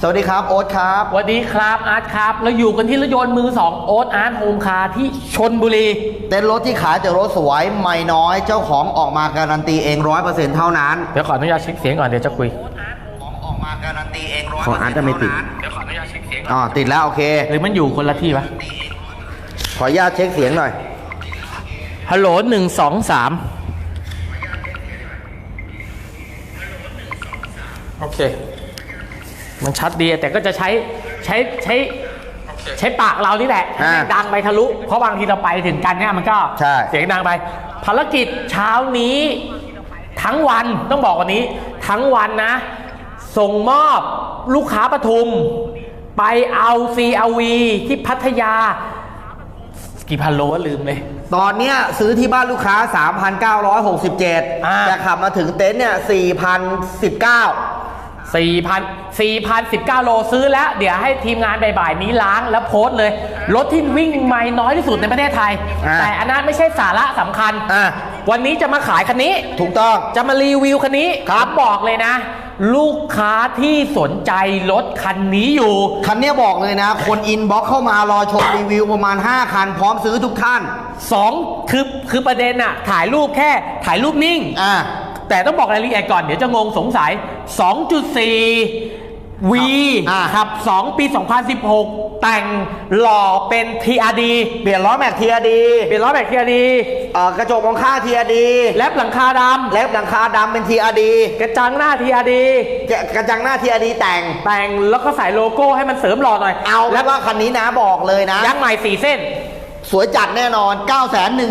สวัสดีครับ โอ๊ตครับ สวัสดีครับอาร์ตครับ เราอยู่กันที่รถยนต์มือสองโอ๊ตอาร์ตโฮมคาร์ที่ชนบุรี เต็นท์รถที่ขายแต่รถสวยไม่น้อย เจ้าของออกมาการันตีเองร้อยเปอร์เซ็นต์เท่านั้น เดี๋ยวขออนุญาตเช็คเสียงก่อนเดี๋ยวจะคุย ของออกมาการันตีเองร้อยของอาร์ตจะไม่ติดเดี๋ยวขออนุญาตเช็คเสียงอ๋อติดแล้วโอเค หรือมันอยู่คนละที่ปะขออนุญาตเช็คเสียงหน่อย ฮัลโหลหนึ่งสองสามโอเค มันชัดดีแต่ก็จะใช้ใช้ใช้ใช้ปากเรานี่แหละอ่าให้ดังไปทะลุ เพราะบางทีเราไปถึงกันเนี่ยมันก็ใช่ เสียงดังไป ภารกิจเช้านี้ ทั้งวันต้องบอกวันนี้ ทั้งวันนะ ส่งมอบลูกค้าปทุม ไปเอา CRV ที่พัทยา กี่พันโลวะลืมเลย ตอนเนี้ยซื้อที่บ้านลูกค้า 3,967 อ่า แต่ขับมาถึงเต็นท์เนี่ย 4,019 4,000 4,019 โลซื้อแล้ว เดี๋ยวให้ทีมงานบ่ายๆนี้ล้างแล้วโพสต์เลย รถที่วิ่งไม่น้อยที่สุดในประเทศไทย อ่า แต่อันนั้นไม่ใช่สาระสำคัญ อะวันนี้จะมาขายคันนี้ ถูกต้อง จะมารีวิวคันนี้ครับบอกเลยนะ ลูกค้าที่สนใจรถคันนี้อยู่ คันเนี้ยบอกเลยนะ คนอินบ็อกเข้ามารอชมรีวิวประมาณ 5 คัน พร้อมซื้อทุกท่าน 2 คือคือประเด็นอะถ่ายรูปแค่ถ่ายรูปนิ่ง อ่า แต่ต้องบอกรายละเอียดก่อนเดี๋ยวจะงงสงสัย 2.4 V อ่าขับ 2 ปี 2016 แต่งหล่อเป็น TRD เปลี่ยนล้อแม็กทีอดีเปลี่ยนล้อแบบ TRD เอ่อกระจกมองข้างทีอดีแลบหลังคาดเล็บหลังคาดำเป็นทีอดีำกระจังหน้า TRD กระจังหน้าทีอดีแต่งแต่งแล้วก็ใส่โลโก้ให้มันเสริมหล่อหน่อยเอาแล้วว่าคันนี้นะบอกเลยนะยางใหม่4เส้นสวยจัดแน่นอน 9 1 9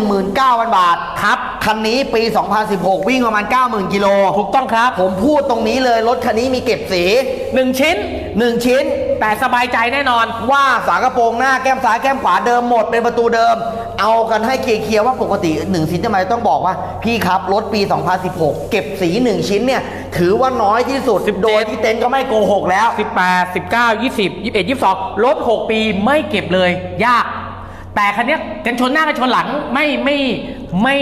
0 0 0 บาท ครับ คันนี้ปี 2016 วิ่งประมาณ 90,000 กิโล ถูกต้องครับ ผมพูดตรงนี้เลย รถคันนี้มีเก็บสี 1 ชิ้น 1 ชิ้น แต่สบายใจแน่นอน ว่าฝากระโปรงหน้าแก้มซ้ายแก้มขวาเดิมหมดเป็นประตูเดิม เอากันให้เคลียร์ๆว่าปกติ 1 ชิ้นทำไมต้องบอกว่า พี่ครับ รถปี 2016 เก็บสี 1 ชิ้นเนี่ย ถือว่าน้อยที่สุด17โดยที่เต็นท์ก็ไม่โกหกแล้ว 18 19 20 21 22 รถ 6 ปีไม่เก็บเลย ยาก แต่คันเนี้ยกันชนหน้ากันชนหลังไม่ไม่ ไม่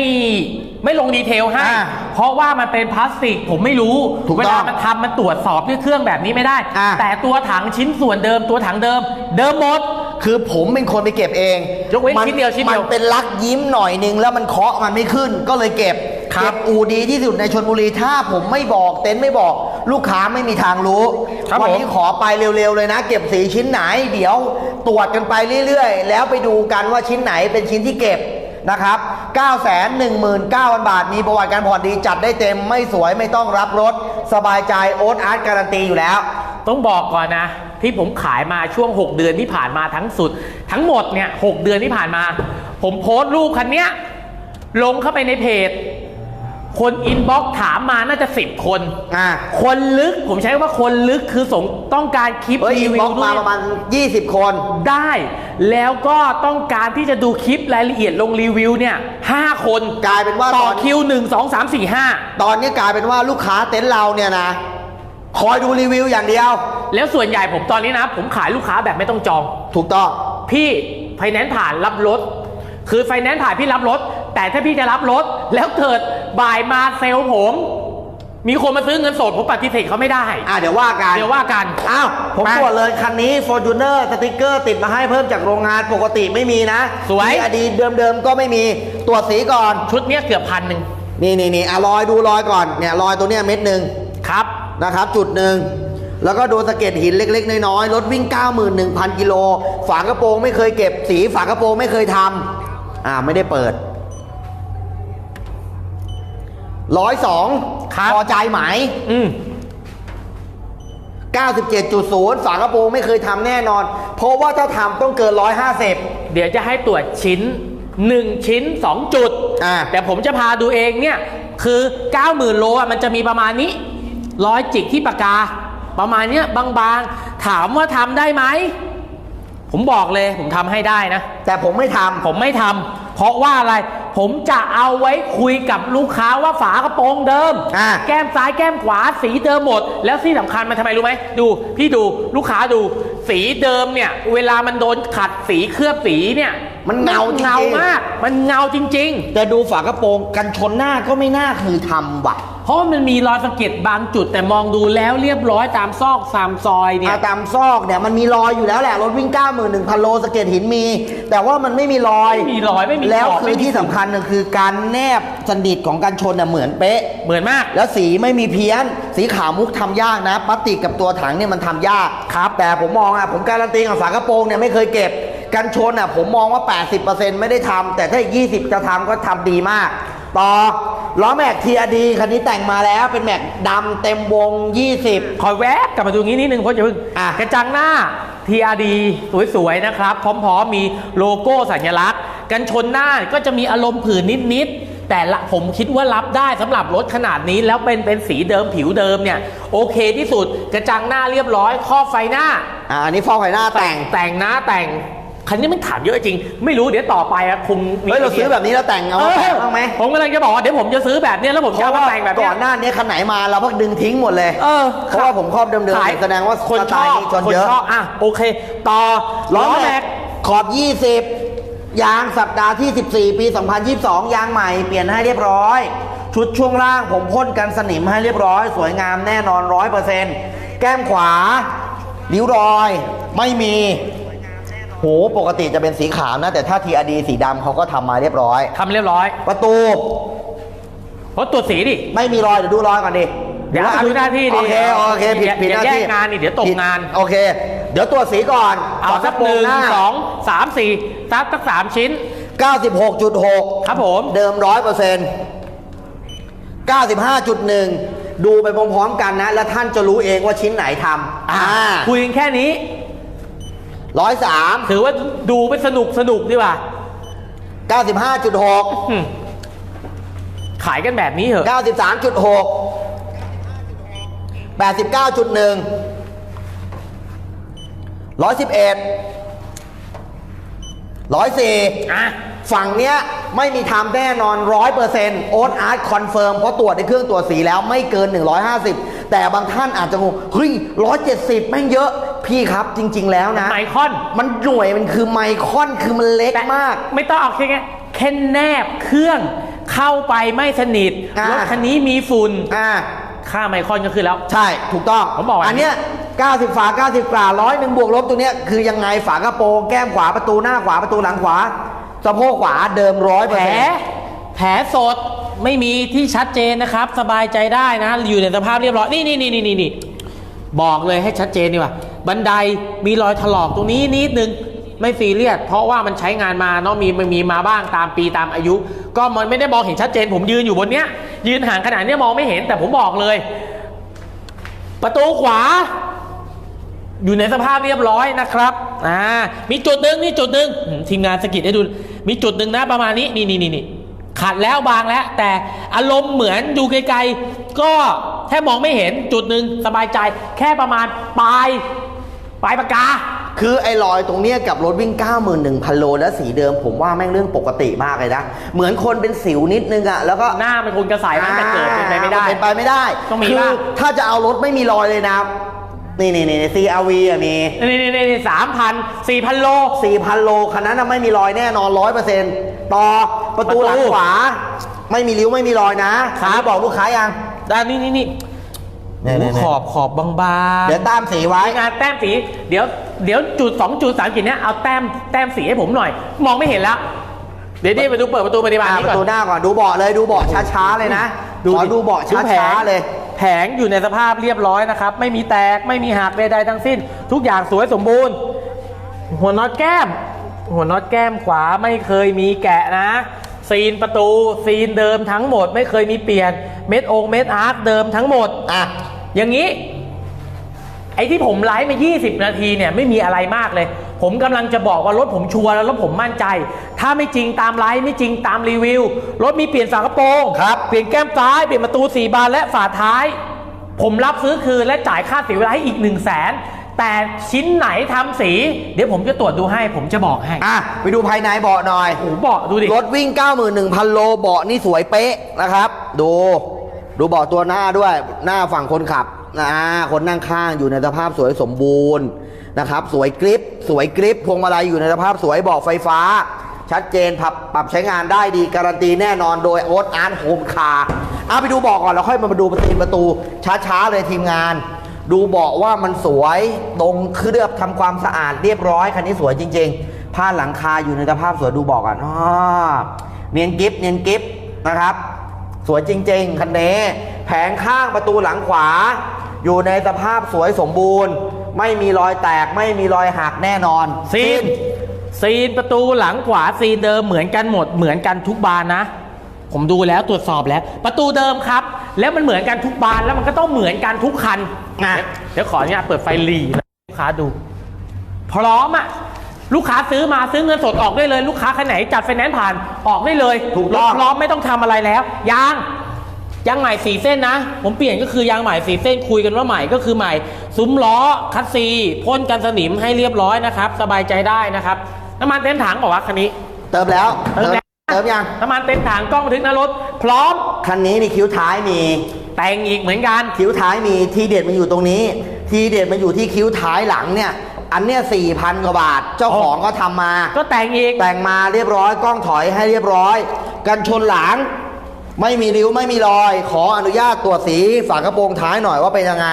ไม่ลงดีเทลให้ อ่าเพราะว่ามันเป็นพลาสติกผมไม่รู้ถูกต้องเวลามันทำมันตรวจสอบด้วยเครื่องแบบนี้ไม่ได้ อ่า แต่ตัวถังชิ้นส่วนเดิมตัวถังเดิม เดิมหมด คือผมเป็นคนไปเก็บเองยกเว้นมัชิ้นเดียวชิ้นเดียวมันเป็นลักยิ้มหน่อยนึงแล้วมันเคาะมันไม่ขึ้น ก็เลยเก็บครับ เก็บอูดีที่สุดในชนบุรีถ้าผมไม่บอกเต็นท์ไม่บอก ลูกค้าไม่มีทางรู้ ครับวัผม นี้ขอไปเร็วๆเลยนะ เก็บสีชิ้นไหน เดี๋ยวตรวจกันไปเรื่อยๆ แล้วไปดูกันว่าชิ้นไหนเป็นชิ้นที่เก็บ นะครับ 9 1 9 0 0 0 บาท มีประวัติการผ่อนดีจัดได้เต็มไม่สวยไม่ต้องรับรถ สบายใจโอ๊ตอาร์ตการันตีอยู่แล้ว ต้องบอกก่อนนะ ที่ผมขายมาช่วง 6 เดือนที่ผ่านมาทั้งสุด ทั้งหมดเนี่ยหเดือนที่ผ่านมา ผมโพสต์รูปคันเนี้ยลงเข้าไปในเพจ คนอินบ็อกถามมาน่าจะ10คน อ่าคนลึกผมใช้คำว่าคนลึกคือสงต้องการคลิปเฮ้ยรีอินวิบ็วอกซ์ด้มาวยประมาณ 20 คน ได้ แล้วก็ต้องการที่จะดูคลิปรายละเอียดลงรีวิวเนี่ยห้าคนกลายเป็นว่าต่อตอน คิวหนึ่งสองสามสี่ห้าตอนนี้กลายเป็นว่าลูกค้าเต็นท์เราเนี่ยนะ คอยดูรีวิวอย่างเดียว แล้วส่วนใหญ่ผมตอนนี้นะ ผมขายลูกค้าแบบไม่ต้องจอง ถูกต้อง พี่ไฟแนนซ์ผ่านรับรถ คือไฟแนนซ์ผ่านพี่รับรถ แต่ถ้าพี่จะรับรถ แล้วเกิด บ่ายมาเซลล์ผม มีคนมาซื้อเงินสดผมปฏิเสธเขาไม่ได้ อะเดี๋ยวว่ากันเดี๋ยวว่ากัน อ้าวผมไปตรวจเลยคันนี้ Fortuner สติกเกอร์ติดมาให้เพิ่มจากโรงงานปกติไม่มีนะสวย มีอดีตเดิมๆก็ไม่มีตรวจสีก่อน ชุดเนี้ยเกือบพันหนึ่งนี่นี่นี่อะรอยดูรอยก่อนเนี่ยรอยตัวเนี้ยเม็ดหนึ่งครับ นะครับจุดหนึ่งแล้วก็ดูสะเก็ดหินเล็ก ๆ น้อยๆรถวิ่ง 91,000 กิโล ฝากระโปรงไม่เคยเก็บสีฝากระโปรงไม่เคยทำอ่าไม่ได้เปิด ร้อยสองครับพอใจไหมอืม97.0 ฝากระโปรงไม่เคยทำแน่นอน เพราะว่าถ้าทำต้องเกิน 150 เดี๋ยวจะให้ตรวจชิ้น 1 ชิ้น 2 จุดอ่าแต่ผมจะพาดูเองเนี่ย คือ 90,000 โลอะมันจะมีประมาณนี้ร้อยจิกที่ปากกา ประมาณเนี้ยบางๆ ถามว่าทำได้ไหม ผมบอกเลยผมทำให้ได้นะ แต่ผมไม่ทำผมไม่ทำเพราะว่าอะไร ผมจะเอาไว้คุยกับลูกค้าว่าฝากระโปรงเดิม อ่า แก้มซ้ายแก้มขวาสีเดิมหมด แล้วที่สำคัญมันทำไมรู้ไหมดูพี่ดูลูกค้าดูสีเดิมเนี่ย เวลามันโดนขัดสีเคลือบสีเนี่ย มันเงาจริงๆ เงามาก มันเงาจริง แต่ดูฝากระโปรงกันชนหน้าก็ไม่น่าคือทำว่ะๆ เพราะว่ามันมีรอยสะเก็ดบางจุดแต่มองดูแล้วเรียบร้อยตามซอกตามซอยเนี่ยอาตามซอกเนี่ยมันมีรอยอยู่แล้วแหละรถวิ่ง 91,000 โลสะเก็ดหินมี แต่ว่ามันไม่มีรอย ไม่มีรอยไม่มีแล้วขอบคืไม่อมี ที่สำคัญน่ะคือการแนบสนิทของกันชนน่ะเหมือนเป๊ะ เหมือนมาก แล้วสีไม่มีเพี้ยน สีขาวมุกทำยากนะพลาสติกกับตัวถังเนี่ยมันทำยากครับ แต่ผมมองอะผมการันตีกับฝากระโปรงเนี่ยไม่เคยเก็บ กันชนอะผมมองว่า 80%ไม่ได้ทำแต่ถ้าอีก 20 จะทำก็ทำดีมาก ต่อล้อแม็กทีอดีคันนี้แต่งมาแล้วเป็นแม็กดำเต็มวง 20คอยแวบกลับมาดูงี้นิดนึงเพราะอย่าเพิ่งอะกระจังหน้า TRD สวยๆนะครับ พร้อมๆมีโลโก้สัญลักษณ์ กันชนหน้าก็จะมีอารมณ์ผื่นนิดๆแต่ละผมคิดว่ารับได้สำหรับรถขนาดนี้แล้วเป็นเป็นสีเดิมผิวเดิมเนี่ย โอเคที่สุดกระจังหน้าเรียบร้อยครอบไฟหน้าอ่าอันนี้ฟอกไฟหน้าแต่งแต่งนะแต่ง คันนี้มันถามเยอะจริง ไม่รู้เดี๋ยวต่อไปอะคงมีเฮ้ยเราซื้อแบบนี้แล้วแต่งเอาเอมาแต่องบ้างไหมผมกำลังจะบอกว่าเดี๋ยวผมจะซื้อแบบเนี้ยแล้วผมเพจะราะเอาว่ามาแต่งแบบก่เนี้อยนหน้านี้คันไหนมาเราก็ดึงทิ้งหมดเลยเออเพราะว่าผมครอบเดิมขายๆแสดงว่าคนสชไตอล์บนี้ชนคนเยอะชอบอะโอเค ต่อล้ล้ออแม็แม็กกขอบ 20 ยางสัปดาห์ที่ 14 ปี 2022 ยางใหม่เปลี่ยนให้เรียบร้อย ชุดช่วงล่างผมพ่นกันสนิมให้เรียบร้อย สวยงามแน่นอน 100%แก้มขวา ริ้วรอย ไม่มีโหปกติจะเป็นสีขาวนะ แต่ถ้าทีอดีสีดำเขาก็ทำมาเรียบร้อย ทำเรียบร้อยประตูเพราะตัวจสีดิ ไม่มีรอยเดี๋ยวดูรอยก่อนดิเดี๋ยวดูหน้าที่ดิโอเคโอเคผิดอย่าผิดหอย่าน้าที่แยกงานดิเดี๋ยวตกผิงาน โอเค เดี๋ยวตัวจสีก่อนเอาฝสักโปรหนึ่งาสองสามสี่สักสักสามชิ้น96.6ครับผม เดิม100% 95.1ดูไปพร้อมๆกันนะ แล้วท่านจะรู้เองว่าชิ้นไหนทำอ่า คุยกันแค่นี้ 103ถือว่าดูไปสนุกสนุกดีกว่า95.6อืมขายกันแบบนี้เหอะ93.6 89.1 111 104อะฝั่งเนี้ยไม่มีทำแน่นอน100%โอ๊ตอาร์ตคอนเฟิร์มเพราะตรวจในเครื่องตรวจสีแล้วไม่เกิน 150 แต่บางท่านอาจจะงงเฮ้ย170 แม่งเยอะ พี่ครับจริง ๆ แล้วนะ ไมคอน มันหน่วยมันคือไมคอนคือมันเล็กมาก ไม่ต้องเอาแค่แค่แค่แนบเครื่องเข้าไปไม่สนิทอ่ารถคันนี้มีฝุ่นอ่า ค่าไมคอนก็คือแล้ว ใช่ถูกต้องผมบอกว่าอันเนี้ย90 ฝา 90กว่าร้อยหนึ่งบวกลบตัวเนี้ยคือยังไงฝากระโปรงแก้มขวาประตูหน้าขวาประตูหลังขวาสะโพกขวาเดิมร้อยเปอแผร์ลเซ็นต์แผลสดไม่มีที่ชัดเจนนะครับ สบายใจได้นะ อยู่ในสภาพเรียบร้อย นี่นี่นี่นี่นี่บอกเลยให้ชัดเจนดีกว่า บันไดมีรอยถลอกตรงนี้นิดนึงไม่ซีเรียสเพราะว่ามันใช้งานมาเนาะมีมันมีมาบ้างตามปีตามอายุ ก็มันไม่ได้มองเห็นชัดเจน ผมยืนอยู่บนเนี้ย ยืนห่างขนาดเนี้ยมองไม่เห็นแต่ผมบอกเลย ประตูขวา อยู่ในสภาพเรียบร้อยนะครับอ่ามีจุดหนึ่งนี่จุดหนึ่งทีมงานสกิดให้ดู มีจุดหนึ่งนะประมาณนี้นี่นี่นี่นี่ขัดแล้วบางแล้ว แต่อารมณ์เหมือนดูไกลๆก็แค่มองไม่เห็นจุดหนึ่งสบายใจ แค่ประมาณปลาย ปลายปากกา คือไอ้รอยตรงเนี้ยกับรถวิ่ง 91,000 โลและสีเดิมผมว่าแม่งเรื่องปกติมากเลยนะ เหมือนคนเป็นสิวนิดนึงอะแล้วก็หน้ามันคงจะใสมันแต่เกิดเป็นไปไม่ได้ เป็นไปไม่ได้ต้องมีคืบ้าง ถ้าจะเอารถไม่มีรอยเลยนะนี่นี่นี่ CRV อะมี นี่นี่นี่สามพันสี่พันโล 4,000 โลคันนั้นนะไม่มีรอยแน่นอน100%ต่อประตูประตูหลังขวา ไม่มีริ้วไม่มีรอยนะครับ อันนี้บอกลูกค้ายังด้านนี้นี่นี่ เนี่ยเนี่ยเนี่ยขอบขอบบางๆเดี๋ยวตามสีไว้งานแต้มสี เดี๋ยวเดี๋ยวจุดสองจุดสามจุดเนี้ยเอาแต้มแต้มสีให้ผมหน่อย มองไม่เห็นแล้ว เดี๋ยวดิไปดูเปิดประตูปฏิบัติอ่านี้ปก่อระตูน หน้าก่อนดูเบาะเลยดูเบาะช้าๆเลยนะขอดูเบาะดูแผช้าง ๆเลย แผงอยู่ในสภาพเรียบร้อยนะครับ ไม่มีแตกไม่มีหักใดๆทั้งสิ้น ทุกอย่างสวยสมบูรณ์ หัวน็อตแก้ม หัวน็อตแก้มขวาไม่เคยมีแกะนะ ซีนประตูซีนเดิมทั้งหมด ไม่เคยมีเปลี่ยนเม็ดองค์เม็ดอาร์ตเดิมทั้งหมด อะ อย่างนี้ ไอ้ที่ผมไลฟ์มา 20 นาทีเนี่ยไม่มีอะไรมากเลย ผมกำลังจะบอกว่ารถผมชัวร์แล้วรถผมมั่นใจ ถ้าไม่จริงตามไลฟ์ไม่จริงตามรีวิว รถมีเปลี่ยนฝากระโปรงครับเปลี่ยนแก้มซ้ายเปลี่ยนประตู4บานและฝาท้าย ผมรับซื้อคืนและจ่ายค่าเสียเวลาให้อีก1 0 0 0 0แสนแต่ชิ้นไหนทำสี เดี๋ยวผมจะตรวจดูให้ผมจะบอกให้อะไปดูภายในเบาะหน่อยโอ้โหบอกดูดิรถวิ่ง 91,000 โลเบาะนี่สวยเป๊ะนะครับ ดู ดูเบาะตัวหน้าด้วยหน้าฝั่งคนขับนะคนนั่งข้างอยู่ในสภาพสวยสมบูรณ์นะครับ สวยกริปสวยกริปพวงมาลัยอยู่ในสภาพสวยเบาะไฟฟ้า ชัดเจนปรับปรับใช้งานได้ดีการันตีแน่นอนโดยโอ๊ตอาร์ตโฮมคาร์เอาไปดูเบอกก่อนแล้วค่อยมาดูประตูประตู ช้าๆเลยทีมงาน ดูเบาะว่ามันสวยตรงเคลือบทำความสะอาดเรียบร้อยคันนี้สวยจริง ๆ ผ้าหลังคาอยู่ในสภาพสวยดูเบอกก่อนอ้อเนียนกิฟเนียนกิฟนะครับ สวยจริง ๆ คันนี้แผงข้างประตูหลังขวา อยู่ในสภาพสวยสมบูรณ์ ไม่มีรอยแตกไม่มีรอยหักแน่นอนซีน ซีนประตูหลังขวาซีนเดิมเหมือนกันหมดเหมือนกันทุกบานนะ ผมดูแล้วตรวจสอบแล้ว ประตูเดิมครับ แล้วมันเหมือนกันทุกบานแล้วมันก็ต้องเหมือนกันทุกคันอะ เดี๋ยวขออนุญาตเปิดไฟหลีนะลูกค้าดู พร้อมอะ ลูกค้าซื้อมาซื้อเงินสดออกได้เลย ลูกค้าคันไหนจัดไฟแนนซ์ผ่านออกได้เลยถูกต้องรถพร้อมไม่ต้องทำอะไรแล้วยาง ยางใหม่สีเส้นนะ ผมเปลี่ยนก็คือยางใหม่สีเส้นคุยกันว่าใหม่ก็คือใหม่ ซุ้มล้อคัสซีพ่นกันสนิมให้เรียบร้อยนะครับ สบายใจได้นะครับน้ำมันเต็มถังบอกว่าคันนี้ เติมแล้วเติมแล้ว เติมยัง น้ำมันเต็มถังกล้องบันทึกหน้ารถ พร้อมคันนี้นี่คิ้วท้ายมี แต่งอีกเหมือนกัน คิ้วท้ายมีทีเด็ดมันอยู่ตรงนี้ ทีเด็ดมันอยู่ที่คิ้วท้ายหลังเนี่ย อันเนี้ยสี่พันกว่าบาท เจ้าของก็ทำมา ก็แต่งอีก แต่งมาเรียบร้อยกล้องถอยให้เรียบร้อย กันชนหลัง ไม่มีริ้วไม่มีรอย ขออนุญาตตรวจสีฝากระโปรงท้ายหน่อยว่าเป็นยังไง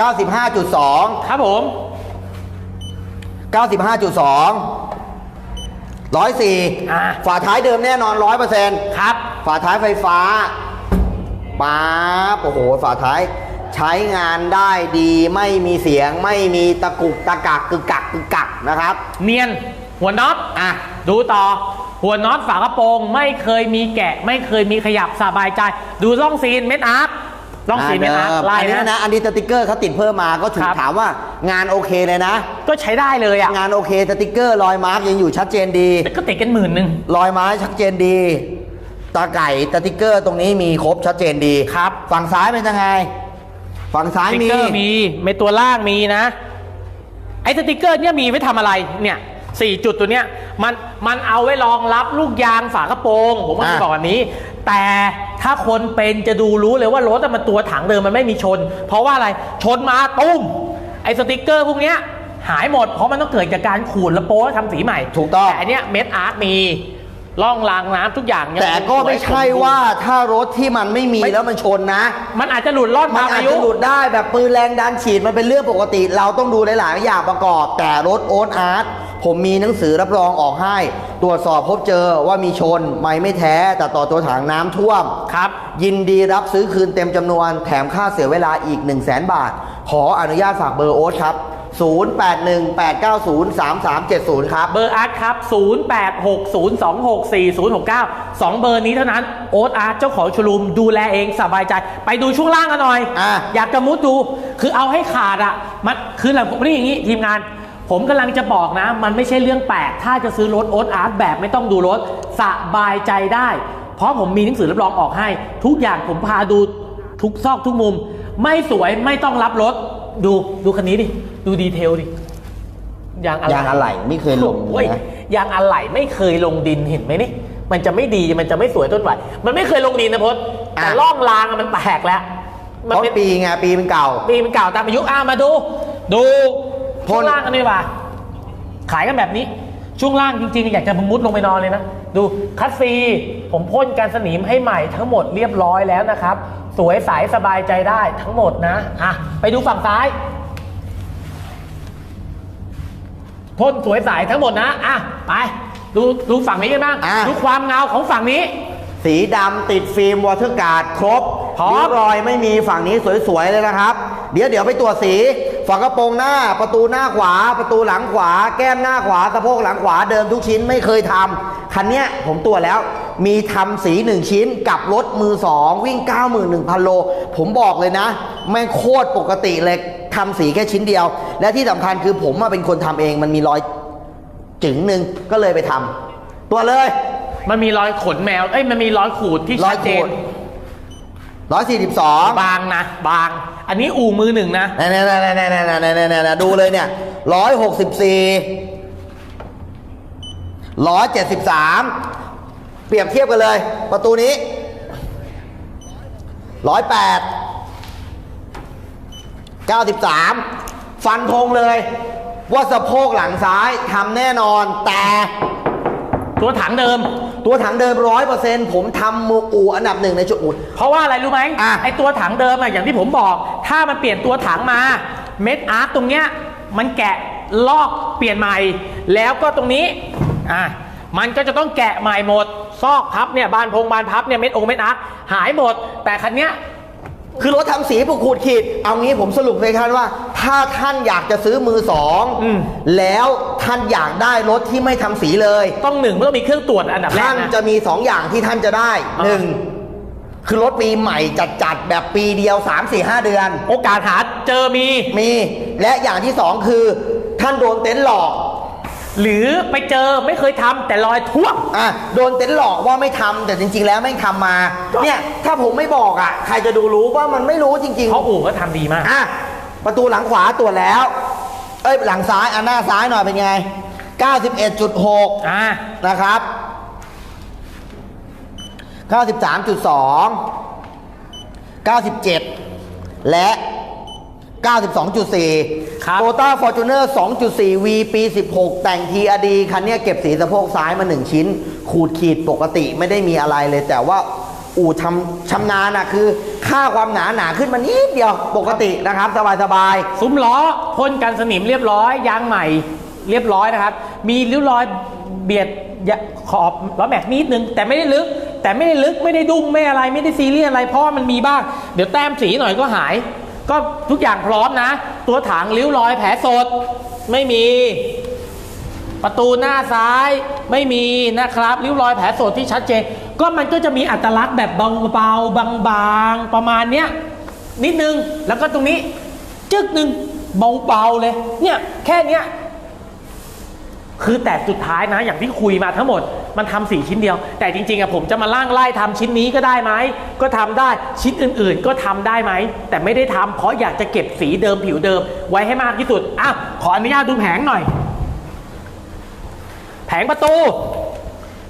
95.2 ครับผม 95.2 104อ่าฝาท้ายเดิมแน่นอน 100%ครับ ฝาท้ายไฟฟ้าป๊าบโอ้โห ฝาท้าย ใช้งานได้ดีไม่มีเสียงไม่มีตะกุกตะกักกึกกักกึกกักนะครับ เนียนหัวน็อตอะดูต่อ หัวน็อตฝากระโปรง ไม่เคยมีแกะ ไม่เคยมีขยับสบายใจ ดูร่องซีนเม็ดอาร์ตร่องซีนเม็ดอาร์ตเดิมลาอัยนนี้นะนะอันนี้สติกเกอร์เขาติดเพิ่มมาก็ถูกครับถามว่างานโอเคเลยนะ ก็ใช้ได้เลยอะงานโอเคสติกเกอร์รอยมาร์กยังอยู่ชัดเจนดีแต่ก็ติดกันหมื่นหนึ่งรอยไม้ชัดเจนดีตาไก่สติกเกอร์ตรงนี้มีครบชัดเจนดีครับ ฝั่งซ้ายเป็นยังไง ฝั่งซ้ายสติกมีเกอร์มีในตัวล่างมีนะ ไอ้สติกเกอร์เนี่ยมีไว้ทำอะไรเนี่ยสี่จุดตัวเนี้ยมันมันเอาไว้รองรับลูกยางฝากระโปรง ผมว่าจะบอกแบบนี้ แต่ถ้าคนเป็นจะดูรู้เลยว่ารถอะมันตัวถังเดิมมันไม่มีชน เพราะว่าอะไรชนมาตุ้มไอ้สติกเกอร์พวกเนี้ยหายหมดเพราะมันต้องเกิดจากการขูดแล้วโป้แล้วทำสีใหม่ถูกต้อง แต่อันเนี้ยเม็ดอาร์ตมี ร่องรางน้ำทุกอย่างยังแต่ก็ไม่ใช่ว่าถ้ารถที่มันไม่มีแล้วมันชนนะ มันอาจจะหลุดรอดมันตามอาจอายุจะหลุดได้แบบปืนแรงดันฉีดมันเป็นเรื่องปกติ เราต้องดูหลายๆอย่างประกอบ แต่รถโอนอาร์ตผมมีหนังสือรับรองออกให้ ตรวจสอบพบเจอว่ามีชน ไม่ไม่แท้ แต่ต่อตัวถังน้ำท่วม ครับ ยินดีรับซื้อคืนเต็มจำนวนแถมค่าเสียเวลาอีก 1 0 0 0 0แบาท ขออนุญาตฝากเบอร์โอ๊ตครับ 0818903370 ครับ เบอร์อาร์ตครับ 0860264069 2 เบอร์นี้เท่านั้น โอ๊ตอาร์ตเจ้าของโชว์รูมดูแลเองสบายใจ ไปดูช่วงล่างกันหน่อยอะอยากจะมุดดู คือเอาให้ขาดอะ มันคือหลังผมนี่อย่างนี้ทีมงาน ผมกำลังจะบอกนะ มันไม่ใช่เรื่องแปลก ถ้าจะซื้อรถโอ๊ตอาร์ตแบบไม่ต้องดูรถสบายใจได้ เพราะผมมีหนังสือรับรองออกให้ ทุกอย่างผมพาดูทุกซอกทุกมุม ไม่สวยไม่ต้องรับรถ ดูดูคันนี้ดิ ดูดีเทลดิ ยางอะไรยางอะไหล่ไม่เคยลงโอ้ยนะ ยางอะไหล่ไม่เคยลงดินเห็นไหมนี่ มันจะไม่ดี มันจะไม่สวยต้นไหวมันไม่เคยลงดินนะพจน์แต่อะ ร่องรางอะมันแตกแล้ว มันเพราะเป็นปีไงปีมันเก่า ปีมันเก่าตามอายุอะมาดู ดูพ่นช่วงล่างกันดีกว่า ขายกันแบบนี้ ช่วงล่างจริงๆ อยากจะมุดลงไปนอนเลยนะ ดูคัสซี ผมพ่นการสนิมให้ใหม่ทั้งหมดเรียบร้อยแล้วนะครับ สวยใสสบายใจได้ทั้งหมดนะอะไปดูฝั่งซ้ายพ่นสวยใสทั้งหมดนะอะไปดูดูฝั่งนี้กันบ้างอะ ดูความเงาของฝั่งนี้ สีดำติดฟิล์มวอเตอร์การ์ดครบพร้อม ริ้วรอยไม่มีฝั่งนี้สวยๆเลยนะครับ เดี๋ยวเดี๋ยวไปตรวจสีฝากระโปรงหน้าประตูหน้าขวา ประตูหลังขวา แก้มหน้าขวาสะโพกหลังขวาเดิมทุกชิ้นไม่เคยทำคันเนี้ยผมตรวจแล้ว มีทำสีหนึ่งชิ้นกับรถมือสองวิ่ง 91,000 โล ผมบอกเลยนะ แม่งโคตรปกติเลยทำสีแค่ชิ้นเดียว และที่สำคัญคือผมมาเป็นคนทำเองมันมีรอยจึงหนึ่งก็เลยไปทำตัวจเลยมันมีรอยขนแมว เอ้ย มันมีรอยขูดที่ร้อชัยดเจขูนดร้อยสี่สิบสอง บางนะ บาง อันนี้อู่มือหนึ่งนะนี่นี่นี่นี่นี่นี่นี่นี่ดูเลยเนี่ยร้อยหกสิบสี่ร้อยเจ็ดสิบสาม เปรียบเทียบกันเลย ประตูนี้ร้อยแปดเก้าสิบสามฟันธงเลย ว่าสะโพกหลังซ้ายทำแน่นอนแต่ตัวถังเดิม ตัวถังเดิมร้อยเปอร์เซ็นต์ผมทำมืออูอันดับหนึ่งในจุดอูเพราะว่าอะไรรู้ไหมอะไอตัวถังเดิมอะอย่างที่ผมบอก ถ้ามันเปลี่ยนตัวถังมาเม็ดอาร์ตตรงเนี้ยมันแกะลอกเปลี่ยนใหม่ แล้วก็ตรงนี้อะ มันก็จะต้องแกะใหม่หมด ซอกพับเนี่ยบานพงบานพับเนี่ยเม็ดองค์เม็ดอาร์ตหายหมด แต่คันเนี้ยคือรถทำสีปลูกขูดขีด เอางี้ผมสรุปเลยครับว่า ถ้าท่านอยากจะซื้อมือสองอืมแล้วแล้วท่านอยากได้รถที่ไม่ทำสีเลย ต้องหนึ่งมันต้องมีเครื่องตรวจอันดับแรท่ากนนะ จะมีสองอย่างที่ท่านจะได้อ่า หนึ่งคือรถปีใหม่จัดๆแบบปีเดียว 3 4 5 เดือน โอกาสหาเจอมี มีและอย่างที่สองคือ ท่านโดนเต็นท์หลอก หรือไปเจอไม่เคยทำแต่รอยท่วม อะโดนเต็นท์หลอกว่าไม่ทำแต่จริง ๆ แล้วไม่งทำมา เนี่ย ถ้าผมไม่บอกอะ ใครจะดูรู้ว่ามันไม่รู้จริงเพราะอู่ก็ทำดีมากๆอะประตูหลังขวาตรวจแล้ว เอ้ยหลังซ้ายอันหน้าซ้ายหน่อยเป็นไง 91.6 อ่า นะครับ 93.2 97 และ 92.4ครับ โตต้าฟอร์จูเนอร์2.4 V ปี 16 แต่งทีอดีคันเนี้ยเก็บสีสะโพกซ้ายมา 1 ชิ้น ขูดขีดปกติไม่ได้มีอะไรเลย แต่ว่าอู่ทำชำนาญอะคือ ค่าความหนาหนาขึ้นมานิดเดียวปกตินะครับ สบายสบายๆซุ้มล้อพ่นกันสนิมเรียบร้อย ยางใหม่เรียบร้อยนะครับ มีริ้วรอยเบียดยะขอบล้อแม็กนิดนึง แต่ไม่ได้ลึก แต่ไม่ได้ลึกไม่ได้ดุ้งไม่อะไรไม่ได้ซีเรียสอะไรเพราะว่ามันมีบ้าง เดี๋ยวแต้มสีหน่อยก็หาย ก็ทุกอย่างพร้อมนะ ตัวถังริ้วรอยแผลสด ไม่มี ประตูหน้าซ้ายไม่มีนะครับ ริ้วรอยแผลสดที่ชัดเจน ก็มันก็จะมีอัตลักษณ์แบบเบาๆบางๆประมาณเนี้ยนิดนึงแล้วก็ตรงนี้ จึกหนึ่งเบาๆเลย เนี่ยแค่เนี้ยคือแต่สุดท้ายนะอย่างที่คุยมาทั้งหมด มันทำสี่ชิ้นเดียว แต่จริงๆอะผมจะมาล่างไล่ทำชิ้นนี้ก็ได้ไหมก็ทำได้ชิ้นอื่นๆ ก็ทำได้ไหมแต่ไม่ได้ทำเพราะอยากจะเก็บสีเดิมผิวเดิม ไว้ให้มากที่สุดอะขออนุญาตดูแผงหน่อย แผงประตู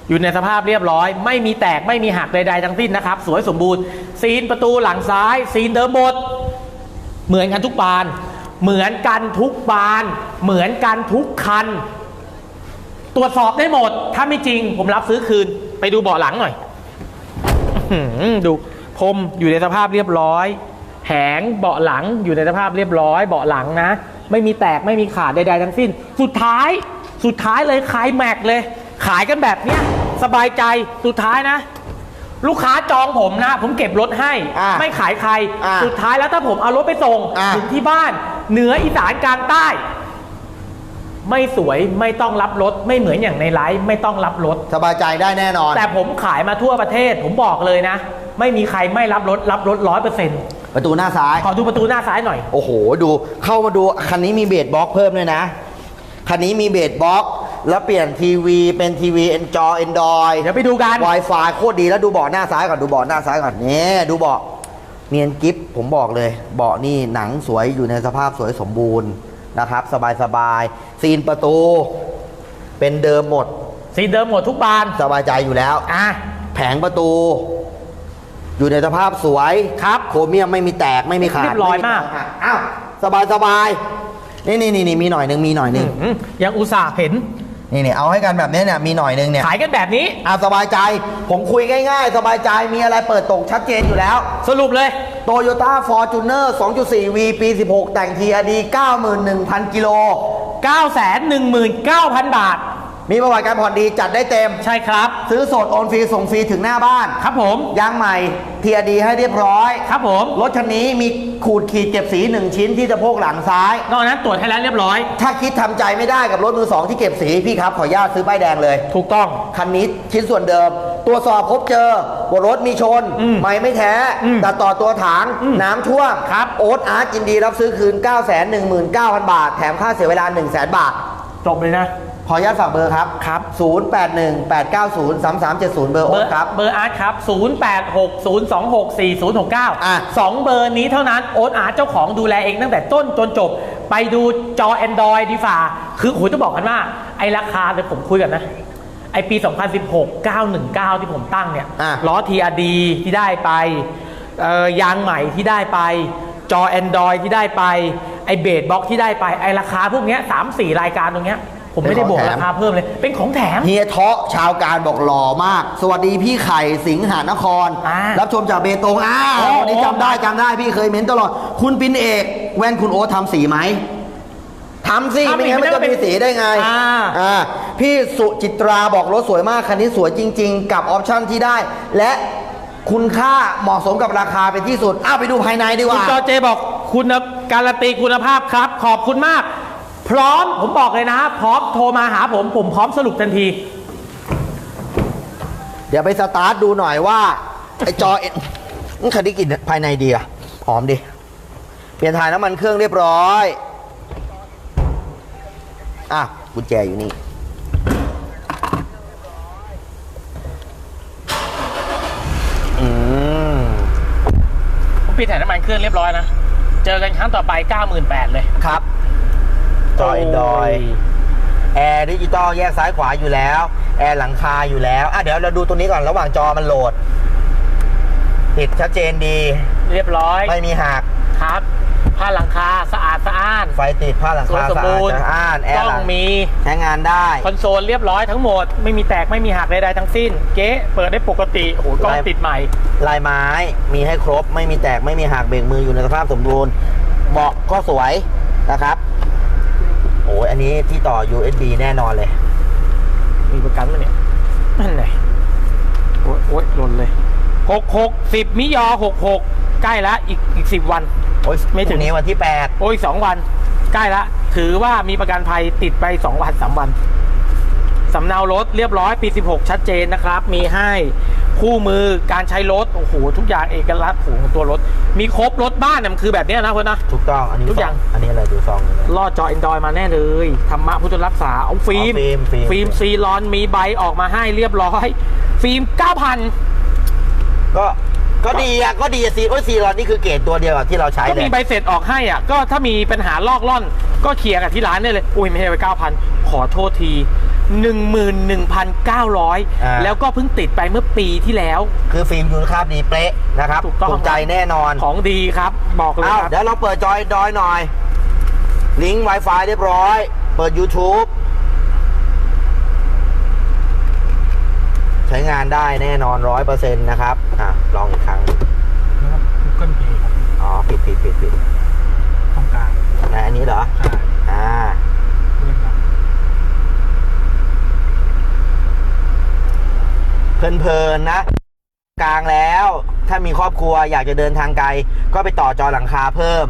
อยู่ในสภาพเรียบร้อย ไม่มีแตกไม่มีหักใดๆทั้งสิ้นนะครับ สวยสมบูรณ์ซีนประตูหลังซ้าย ซีนเดิมหมด เหมือนกันทุกบาน เหมือนกันทุกบาน เหมือนกันทุกคัน ตรวจสอบได้หมด ถ้าไม่จริง ผมรับซื้อคืน ไปดูเบาะหลังหน่อยอื้อหือดูพรมอยู่ในสภาพเรียบร้อยแผงเบาะหลังอยู่ในสภาพเรียบร้อย เบาะหลังนะ ไม่มีแตกไม่มีขาดใดๆทั้งสิ้น สุดท้ายสุดท้ายเลยขายแม็กเลย ขายกันแบบเนี้ยสบายใจสุดท้ายนะ ลูกค้าจองผมนะ ผมเก็บรถให้ อ่าไม่ขายใคร อ่าสุดท้ายแล้วถ้าผมเอารถไปส่งอ่า ถึงที่บ้าน เหนืออีสานกลางใต้ ไม่สวยไม่ต้องรับรถ ไม่เหมือนอย่างในไลฟ์ไม่ต้องรับรถ สบายใจได้แน่นอน แต่ผมขายมาทั่วประเทศ ผมบอกเลยนะ ไม่มีใครไม่รับรถ รับรถร้อยเปอร์เซ็นต์ประตูหน้าซ้าย ขอดูประตูหน้าซ้ายหน่อย โอ้โห ดูเข้ามาดูคันนี้มีเบสบล็อกเพิ่มด้วยนะ คันนี้มีเบสบล็อกแล้วเปลี่ยนทีวีเป็นทีวีเอนจอเอนดอยเดี๋ยวไปดูกัน Wi-Fi โคตรดีแล้วดูเบาะหน้าซ้ายก่อนดูเบาะหน้าซ้ายก่อนนี่ดูเบาะเนียนกิฟผมบอกเลยเบาะนี่หนังสวยอยู่ในสภาพสวยสมบูรณ์ นะครับสบายสบายๆซีนประตู เป็นเดิมหมด สีเดิมหมดทุกบานสบายใจอยู่แล้ว อะ แผงประตู อยู่ในสภาพสวยครับ โครเมียมไม่มีแตกไม่มีขาดเรียบร้อยมาก ไหัอ้าวสบายสบายนี่นี่นี่นี่มีหน่อยหนึ่งมีหน่อยหนึ่งอืมยังอุตส่าห์เห็น นี่นี่เอาให้กันแบบนี้เนี่ยมีหน่อยหนึ่งเนี่ยขายกันแบบนี้ อ่าสบายใจ ผมคุยง่าย ๆ สบายใจมีอะไรเปิดตกชัดเจนอยู่แล้ว สรุปเลย โตโยต้าฟอร์จูเนอร์2.4 V ปี 16 แต่งทีอดี91,000 กิโล 919,000 บาท มีประวัติการผ่อนดีจัดได้เต็ม ใช่ครับ ซื้อสดโอนฟรีส่งฟรีถึงหน้าบ้าน ครับผม ยางใหม่ทีอดีให้เรียบร้อย ครับผม รถคันนี้มีขูดขีดเก็บสี 1 ชิ้นที่สะโพกหลังซ้าย นอกนั้นตรวจให้แล้วเรียบร้อย ถ้าคิดทำใจไม่ได้กับรถมือสองที่เก็บสีพี่ครับขออนุญาตซื้อป้ายแดงเลย ถูกต้อง คันนี้ชิ้นส่วนเดิม ตัวสอบพบเจอว่ารถมีชนอืมไม่ไม่แท้อืมแต่ต่อตัวถังอืมน้ำท่วมครับโอ๊ตอาร์ตยินดีรับซื้อคืน 9 1 9 0 0 0 บาท แถมค่าเสียเวลา 1 0 0 0 0 0 บาท จบเลยนะ ขออนุญาตฝากเบอร์ครับครับ081 890 3370 เบอร์เบโอ๊อตร์ครับ เบอร์อาร์ตครับ 0860264069อะ สองเบอร์นี้เท่านั้นโอ๊ตอาร์ตเจ้าของดูแลเองตั้งแต่ต้นจนจบ ไปดูจอ Android ดีฝ่า คือโอ้ยจะบอกกันว่า ไอราคาเดี๋ยวผมคุยกันนะ ไอปี 2016 919 ที่ผมตั้งเนี่ยอะ ล้อ TRD ที่ได้ไปเอ่อยางใหม่ที่ได้ไป จอ Android ที่ได้ไป ไออ้เบสบ็อกที่ได้ไป ไอ้ราคาพวกเนี้ยสามสี่รายการตรงเนี้ย ผมไม่ได้บวกราคาเพิ่มเลย เป็นของแถม เฮียเทาะชาวการบอกหล่อมาก สวัสดีพี่ไข่สิงหานคร อ่ารัรับชมจากเบตงอ้าวโอ้วันนี้จำได้จำได้พี่เคยเม้นตลอด คุณปินเอกแว่นคุณโอ๊ตทำสีไหมทำสิทำไม่อีกงั้นมันไม่ได้จะมีสีได้ไงอ่า อ่า พี่สุจิตราบอกรถสวยมาก คันนี้สวยจริง ๆ กับออปชั่นที่ได้ และคุณค่าเหมาะสมกับราคาเป็นที่สุด อ้าวไปดูภายในดีกคุณว่า จอเจบอกคุณการันตีคุณภาพครับ ขอบคุณมาก พร้อมผมบอกเลยนะ พร้อมโทรมาหาผมผมพร้อมสรุปทันที เดี๋ยวไปสตาร์ทดูหน่อยว่า ไอจอเอ็นมันคันนี้กลินภายในดีอะหอมดี เปลี่ยนถ่ายน้ำมันเครื่องเรียบร้อย อะกุญแจอยู่นี่ ผมปิดถ่ายน้ำมันเครื่องเรียบร้อยนะ เจอกันครั้งต่อไป 98,000 เลย ครับจอยดอยแอร์ดิจิตอลแยกซ้ายขวาอยู่แล้ว แอร์หลังคาอยู่แล้ว อะเดี๋ยวเราดูตัวนี้ก่อนระหว่างจอมันโหลด ติดชัดเจนดี เรียบร้อย ไม่มีหักครับ ผ้าหลังคาสะอาดสะอ้าน ไฟติดผ้าหลังสวยคาสมสะอาบูดรณ์จะอ่านแอร์กล้หอลังงมีใช้งานได้ คอนโซลเรียบร้อยทั้งหมด ไม่มีแตกไม่มีหักใดๆทั้งสิ้น เก๊เปิดได้ปกติโอ้โหกล้องลายติดใหม่ ลายไม้มีให้ครบไม่มีแตกไม่มีหักเบรกมืออยู่ในสภาพสมบูรณ์เบาะก็สวยนะครับโอ้ยอันนี้ที่ต่อ USB แน่นอนเลย มีประกันไหมเนี่ยนั่นไงโอ๊ยโอ๊ยหล่นเลยหกหกสิบมิยอหกหกใกล้แล้วอีกอีกสิบวัน โอ้ยไม่ถึงพรุ่นี้วันที่โอ้ยสองวัน ใกล้ละ ถือว่ามีประกันภัยติดไปสองวันสามวันสำเนารถเรียบร้อยปี 16 ชัดเจนนะครับ มีให้คู่มือการใช้รถโอ้โหทุกอย่างเอกลักษณ์ของตัวรถ มีครบรถบ้านเนี่ยมันคือแบบเนี้ยนะเพื่อนนะ8ถูกต้องอันนี้ทุกอย่างซอันนี้อะไรดูซองเลยนะลอดจอ Android มาแน่เลยธรรมะพุทธรักษาเอาฟิล์มอ๋อฟิล์มฟิล์มฟิล์มซีรอนมีใบออกมาให้เรียบร้อย ฟิล์ม 9,000 ก็ ก็ดีอะก็ดีอะซีโอ้ยซีรอนนี่คือเกรดตัวเดียวกับที่เราใช้ก็เลมีย ใบเสร็จออกให้อะ ก็ถ้ามีปัญหาลอกล่อนก็เคลียร์กับที่ร้านได้เลย อุ้ยไม่ใช่ไป9,000ขอโทษที11,900 แล้วก็เพิ่งติดไปเมื่อปีที่แล้ว คือฟิล์มยูนคาบดีเป๊ะนะครับถูกต้องใจแน่นอนของดีครับ บอกเลยอ้าวครับ เดี๋ยวเราเปิดจอยดอยหน่อย ลิงก์ Wi-Fi เรียบร้อย เปิด YouTube ใช้งานได้แน่นอนร้อยเปอร์เซ็นต์นะครับ อะ ลองอีกครั้ง Google Play ครับอ๋อปิดปิดปิดปิดตรงกลางนะอันนี้เหรอ ใช่อ่าเพลินๆนะ กลางแล้ว ถ้ามีครอบครัวอยากจะเดินทางไกล ก็ไปต่อจอหลังคาเพิ่ม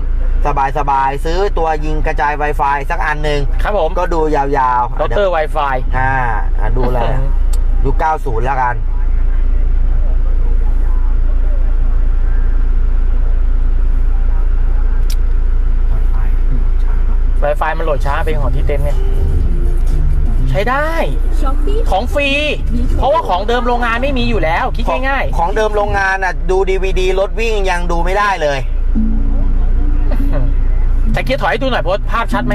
สบายๆ ซื้อตัวยิงกระจาย Wi-Fi สักอันหนึ่งครับผมก็ดูยาวๆ ดร Wi-Fi อ่าอ่าดูเลย ดู90 แล้วกัน Wi-Fi มันโหลดช้าเป็นของที่เต็มเนี่ย ใช้ได้ Shopee ของฟรี เพราะว่าของเดิมโรงงานไม่มีอยู่แล้ว คิดง่ายของเดิมโรงงานอะ ดู DVD รถวิ่งยังดูไม่ได้เลย ๆแต่เกียร์ถอยให้ดูหน่อยโพสภาพชัดไหม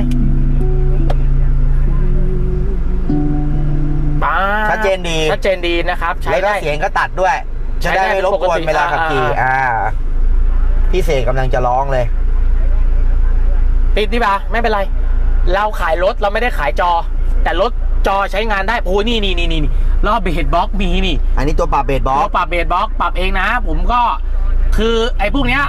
ป้าชัดเจนดี ชัดเจนดีนะครับ ใช้แล้วก็ได้ เสียงก็ตัดด้วยใช้จะได้ได้ไม่รบกวนปกติเวลาขับขี่อ่าอ่า พี่เสกกำลังจะร้องเลย ติดดีป่ะไม่เป็นไร เราขายรถเราไม่ได้ขายจอ แต่รถจอใช้งานได้โอ้นี่นี่นี่นี่รอบเบสบ็อกมีนี่อันนี้ตัวปรับเบสบอเราก ปรับเบสบ็อกปรับเองนะ ผมก็คือไอ้พวกเนี้ย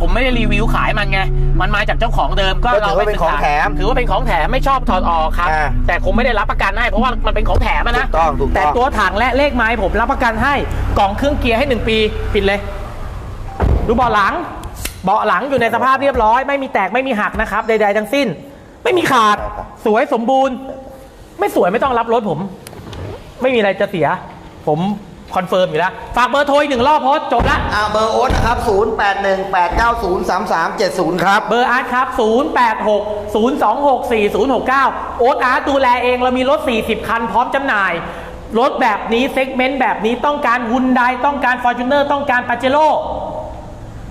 ผมไม่ได้รีวิวขายมันไง มันมาจากเจ้าของเดิมก็ก็ถืเราอว่าเป็นศึกของษาแถมถือว่าเป็นของแถมไม่ชอบถอดออกครับ อ่า แต่คงไม่ได้รับประกันให้เพราะว่ามันเป็นของแถมอะนะถูกต้องถูกต้องแต่ตัวถังและเลขไม้ผมรับประกันให้กล่องเครื่องเกียร์ให้หนึ่งปีปิดเลย ดูเบาะหลัง เบาะหลังอยู่ในสภาพเรียบร้อย ไม่มีแตกไม่มีหักนะครับ ใด ๆ ทั้งสิ้น ไม่มีขาด สวยสมบูรณ์ ไม่สวยไม่ต้องรับรถผม ไม่มีอะไรจะเสีย ผม คอนเฟิร์มอยู่แล้ว ฝากเบอร์โทรอีกหนึ่งรอบโพสต์จบละอ่าเบอร์โอ๊ตนะครับ 0818903370 ครับ เบอร์อาร์ตครับ 086 026 4069 โอ๊ตอาร์ตดูแลเองเรามีรถ 40 คันพร้อมจำหน่าย รถแบบนี้เซกเมนต์แบบนี้ต้องการฮุนไดต้องการฟอร์จูเนอร์ต้องการปาเจโร่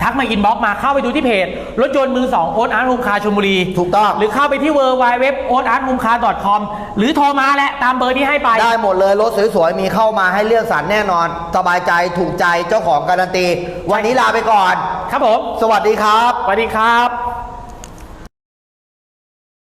ทักมาอินบ็อกมาเข้าไปดูที่เพจ รถยนต์มือ2โอ๊ตอาร์ตโฮมคาร์ชลบุรี ถูกต้อง หรือเข้าไปที่เวอร์ไวเว็บโอ๊ตอาร์ตโฮมคาร์ .com หรือโทรมาแหละ ตามเบอร์ที่ให้ไป ได้หมดเลย รถสวยๆ มีเข้ามาให้เลือกสรรแน่นอน สบายใจถูกใจเจ้าของการันตี วันนี้ลาไปก่อน ครับผม สวัสดีครับ สวัสดีครับ